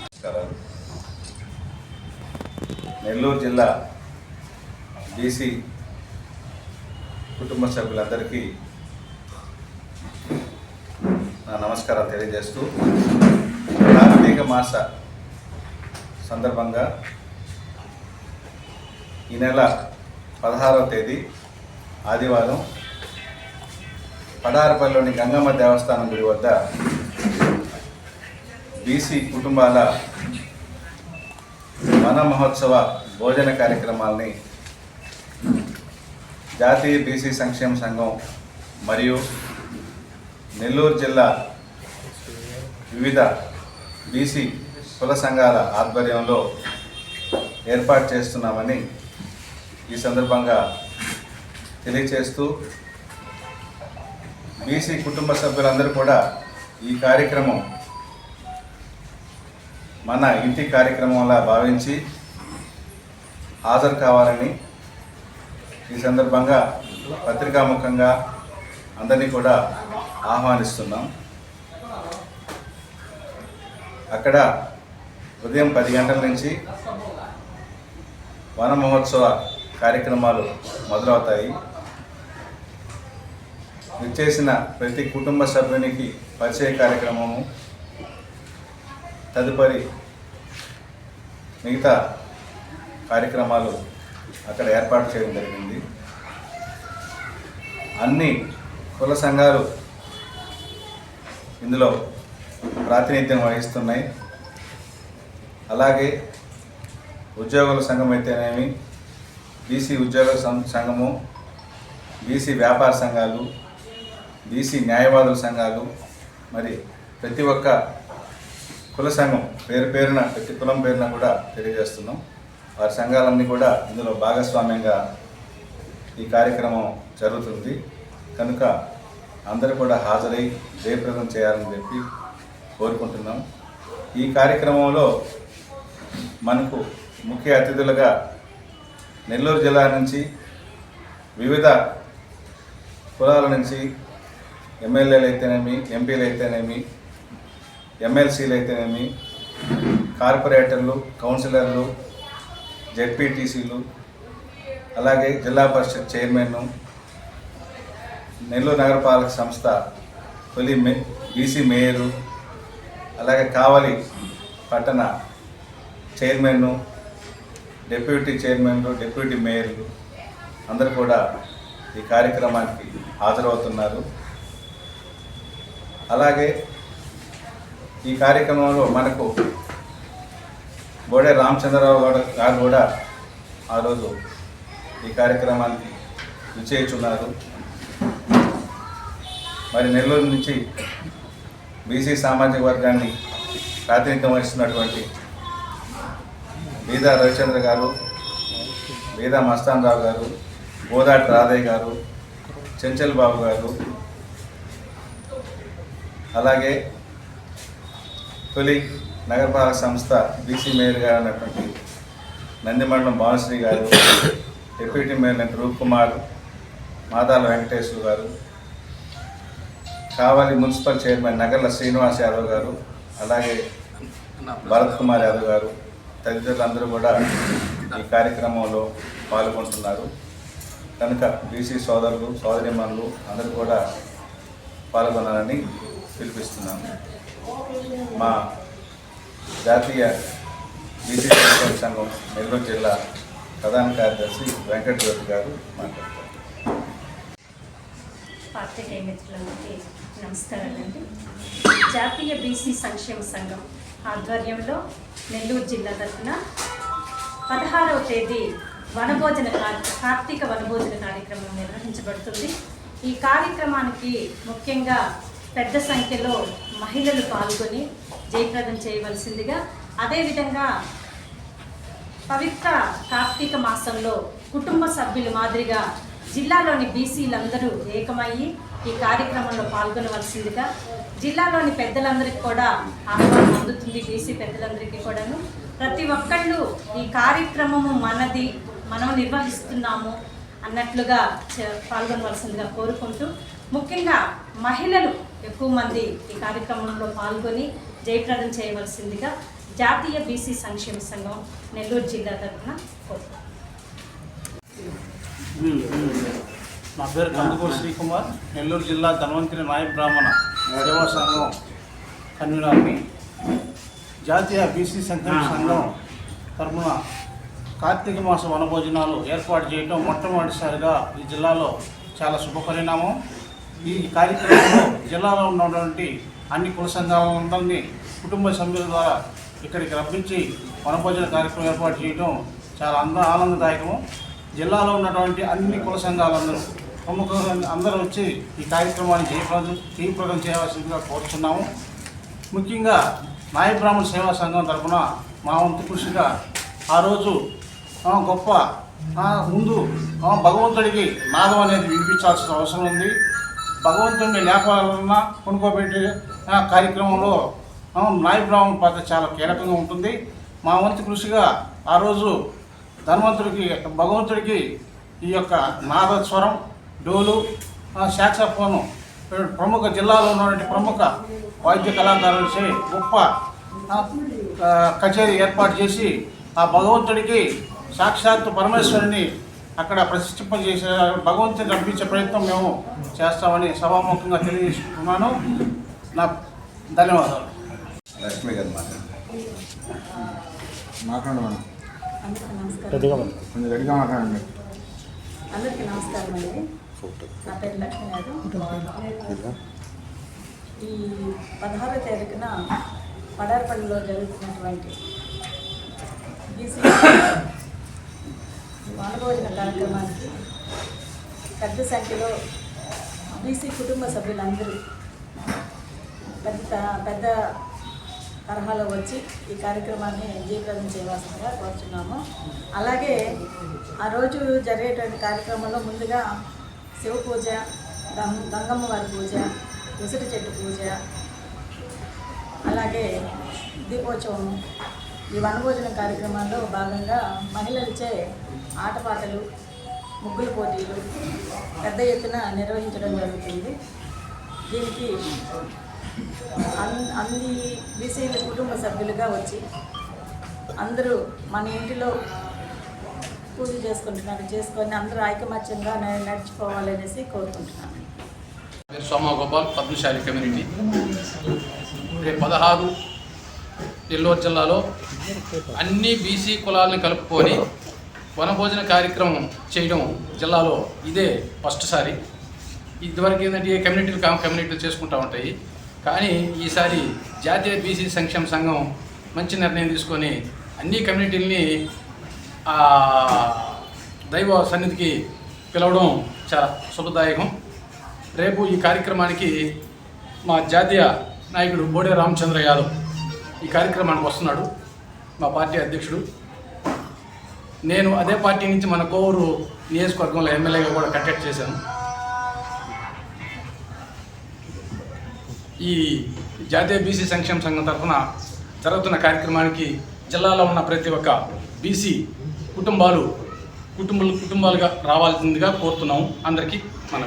నమస్కారాలు నెల్లూరు జిల్లా బీసీ కుటుంబ సభ్యులందరికీ నా నమస్కారాలు తెలియజేస్తూ కార్తీక మాస సందర్భంగా ఈ నెల పదహారవ తేదీ ఆదివారం పడారపల్లిలోని గంగమ్మ దేవస్థానం గుడి వద్ద బీసీ కుటుంబాల వన మహోత్సవ భోజన కార్యక్రమాల్ని జాతీయ బీసీ సంక్షేమ సంఘం మరియు నెల్లూరు జిల్లా వివిధ బీసీ కుల సంఘాల ఆధ్వర్యంలో ఏర్పాటు చేస్తున్నామని ఈ సందర్భంగా తెలియచేస్తూ బీసీ కుటుంబ సభ్యులందరూ కూడా ఈ కార్యక్రమం మన ఇంటి కార్యక్రమంలా భావించి హాజరు కావాలని ఈ సందర్భంగా పత్రికాముఖంగా అందరినీ కూడా ఆహ్వానిస్తున్నాం. అక్కడ ఉదయం పది గంటల నుంచి వన మహోత్సవ కార్యక్రమాలు మొదలవుతాయి. విచ్చేసిన ప్రతి కుటుంబ సభ్యునికి పరిచయ కార్యక్రమము. తదుపరి మిగతా కార్యక్రమాలు అక్కడ ఏర్పాటు చేయడం జరిగింది. అన్ని కుల సంఘాలు ఇందులో ప్రాతినిధ్యం వహిస్తున్నాయి. అలాగే ఉద్యోగుల సంఘం అయితేనేమి బీసీ ఉద్యోగుల సంఘము బీసీ వ్యాపార సంఘాలు బీసీ న్యాయవాదుల సంఘాలు మరి ప్రతి ఒక్క కుల సంఘం పేరు పేరున ప్రతి కులం పేరున కూడా తెలియజేస్తున్నాం. వారి సంఘాలన్నీ కూడా ఇందులో భాగస్వామ్యంగా ఈ కార్యక్రమం జరుగుతుంది. కనుక అందరూ కూడా హాజరై జయప్రదం చేయాలని చెప్పి కోరుకుంటున్నాం. ఈ కార్యక్రమంలో మనకు ముఖ్య అతిథులుగా నెల్లూరు జిల్లా నుంచి వివిధ కులాల నుంచి ఎమ్మెల్యేలు అయితేనేమి ఎంపీలు అయితేనేమి ఎమ్మెల్సీలు అయితేనేమి కార్పొరేటర్లు కౌన్సిలర్లు జెడ్పీటీసీలు అలాగే జిల్లా పరిషత్ చైర్మన్ నెల్లూరు నగరపాలక సంస్థ తొలి మే బీసీ మేయరు అలాగే కావలి పట్టణ చైర్మన్ డిప్యూటీ చైర్మన్లు డిప్యూటీ మేయర్లు అందరూ కూడా ఈ కార్యక్రమానికి హాజరవుతున్నారు. అలాగే ఈ కార్యక్రమంలో మనకు బోడే రామచంద్రరావు గారు గారు కూడా ఆ రోజు ఈ కార్యక్రమానికి విచ్చేయుచున్నారు. మరి నెల్లూరు నుంచి బీసీ సామాజిక వర్గాన్ని ప్రాతినిధ్యం వహిస్తున్నటువంటి బీదా రవిచంద్ర గారు బీదా మస్తాన్ రావు గారు గోదాటి రాధయ్య గారు చెంచల్ బాబు గారు అలాగే తొలి నగరపాలక సంస్థ బీసీ మేయర్ గారు అన్నటువంటి Nandimandalam Bhanusri garu deputy mayor Roop Kumar Madala Venkateswara garu Kavali municipal chairman Nagarla Srinivas Yadav garu అలాగే భరత్ కుమార్ యాదవ్ గారు తదితరులందరూ కూడా ఈ కార్యక్రమంలో పాల్గొంటున్నారు. కనుక బీసీ సోదరులు సోదరిమణులు అందరూ కూడా పాల్గొనాలని పిలిపిస్తున్నాము మా జాతీయ బీసీ సంఘం నెల్లూరు జిల్లా ప్రధాన కార్యదర్శి వెంకట జ్యోతి గారు మాట్లాడతారు. పాత్రికేయ మిత్రులందరికీ నమస్కారాలండి. జాతీయ బీసీ సంక్షేమ సంఘం ఆధ్వర్యంలో నెల్లూరు జిల్లా తరఫున పదహారవ తేదీ వనభోజన కార్తీక వనభోజన కార్యక్రమం నిర్వహించబడుతుంది. ఈ కార్యక్రమానికి ముఖ్యంగా పెద్ద సంఖ్యలో మహిళలు పాల్గొని జయప్రదం చేయవలసిందిగా అదేవిధంగా పవిత్ర కార్తీక మాసంలో కుటుంబ సభ్యుల మాదిరిగా జిల్లాలోని బీసీలందరూ ఏకమయ్యి ఈ కార్యక్రమంలో పాల్గొనవలసిందిగా జిల్లాలోని పెద్దలందరికీ కూడా ఆహ్వానం అందుతుంది బీసీ పెద్దలందరికీ కూడాను. ప్రతి ఒక్కళ్ళు ఈ కార్యక్రమము మనది మనం నిర్వహిస్తున్నాము అన్నట్లుగా చ- పాల్గొనవలసిందిగా కోరుకుంటూ ముఖ్యంగా మహిళలు ఎక్కువ మంది ఈ కార్యక్రమంలో పాల్గొని జయప్రదం చేయవలసిందిగా జాతీయ బీసీ సంక్షేమ సంఘం నెల్లూరు జిల్లా తరఫున నా పేరు కందుకూరు శ్రీకుమార్ నెల్లూరు జిల్లా ధన్వంతరి నాయ బ్రాహ్మణ సేవా సంఘం కన్వీనర్ని. జాతీయ బీసీ సంక్షేమ సంఘం తరఫున కార్తీక మాస వనభోజనాలు ఏర్పాటు చేయడం మొట్టమొదటిసారిగా ఈ జిల్లాలో చాలా శుభపరిణామం. ఈ కార్యక్రమంలో జిల్లాలో ఉన్నటువంటి అన్ని కుల సంఘాలందరినీ కుటుంబ సభ్యుల ద్వారా ఇక్కడికి రప్పించి వనభోజన కార్యక్రమం ఏర్పాటు చేయడం చాలా అంద ఆనందదాయకము. జిల్లాలో ఉన్నటువంటి అన్ని కుల సంఘాలందరూ ప్రముఖులు అందరూ వచ్చి ఈ కార్యక్రమాన్ని జయప్రదం జయప్రదం చేయవలసిందిగా కోరుతున్నాము ముఖ్యంగా నాయ బ్రాహ్మణ సేవా సంఘం తరఫున మా వంతు కృషిగా ఆ రోజు గొప్ప ముందు భగవంతుడికి నాదం అనేది వినిపించాల్సిన అవసరం ఉంది. భగవంతుడిని లేపాలన్నా కొనుక్కోబెట్టే కార్యక్రమంలో నాయబ్రాహ్మణ పాత్ర చాలా కీలకంగా ఉంటుంది. మా వంతు కృషిగా ఆ రోజు ధన్వంతుడికి భగవంతుడికి ఈ యొక్క నాదస్వరం డోలు శాక్సఫోను ప్రముఖ జిల్లాలో ఉన్నటువంటి ప్రముఖ వాద్య కళాకారులచే గొప్ప కచేరీ ఏర్పాటు చేసి ఆ భగవంతుడికి సాక్షాత్తు పరమేశ్వరుని అక్కడ ప్రతిష్ఠింపజేసే భగవంతుని రప్పించే ప్రయత్నం మేము చేస్తామని సభాముఖంగా తెలియజేసుకుంటున్నాను నా ధన్యవాదాలు. లక్ష్మి గారు మాట్లాడండి మేడం కొంచెం గట్టిగా మాట్లాడండి. అందరికీ నమస్కారం అండి. నా పేరు లక్ష్మి గారు. ఈ పదహారో తారీఖున పడారపల్లిలో జరుగుతున్నటువంటి బీసీ వనభోజన కార్యక్రమానికి పెద్ద సంఖ్యలో బీసీ కుటుంబ సభ్యులందరూ పెద్ద పెద్ద తరహాలో వచ్చి ఈ కార్యక్రమాన్ని జీవితం చేయవలసిందిగా కోరుతున్నాము అలాగే ఆ రోజు జరిగేటువంటి కార్యక్రమంలో ముందుగా శివ పూజ గంగమ్మవారి గంగమ్మ వారి పూజ ఉసిరి చెట్టు పూజ అలాగే దీపోత్సవం ఈ వనభోజన కార్యక్రమాల్లో భాగంగా మహిళలచే ఆటపాటలు ముగ్గుల పోటీలు పెద్ద ఎత్తున నిర్వహించడం జరుగుతుంది. దీనికి అన్- అన్ని బీసీల కుటుంబ సభ్యులుగా వచ్చి అందరూ మన ఇంటిలో పూజ చేసుకుంటున్నారు. చేసుకొని అందరూ ఐకమత్యంగా న- నడిచిపోవాలనేసి కోరుకుంటున్నాను. సోమగోపాల్ పద్మశాలి కమ్యూనిటీ. రేపు పదహారు నెల్లూరు జిల్లాలో అన్ని బీసీ కులాలను కలుపుకొని వనభోజన కార్యక్రమం చేయడం జిల్లాలో ఇదే ఫస్ట్ సారి. ఇదివరకు ఏంటంటే ఏ కమ్యూనిటీలు కామ కమ్యూనిటీలు చేసుకుంటూ ఉంటాయి. కానీ ఈసారి జాతీయ బీసీ సంక్షేమ సంఘం మంచి నిర్ణయం తీసుకొని అన్ని కమ్యూనిటీలని దైవ సన్నిధికి పిలవడం చాలా శుభదాయకం. రేపు ఈ కార్యక్రమానికి మా జాతీయ నాయకుడు బోడే రామచంద్ర యాదవ్ ఈ కార్యక్రమానికి వస్తున్నాడు మా పార్టీ అధ్యక్షుడు. నేను అదే పార్టీ నుంచి మన కోవూరు నియోజకవర్గంలో ఎమ్మెల్యేగా కూడా కంటెక్ట్ చేశాను. ఈ జాతీయ బీసీ సంక్షేమ సంఘం తరఫున జరుగుతున్న కార్యక్రమానికి జిల్లాలో ఉన్న ప్రతి ఒక్క బీసీ కుటుంబాలు కుటుంబాలు కుటుంబాలుగా రావాల్సిందిగా కోరుతున్నాము అందరికీ మన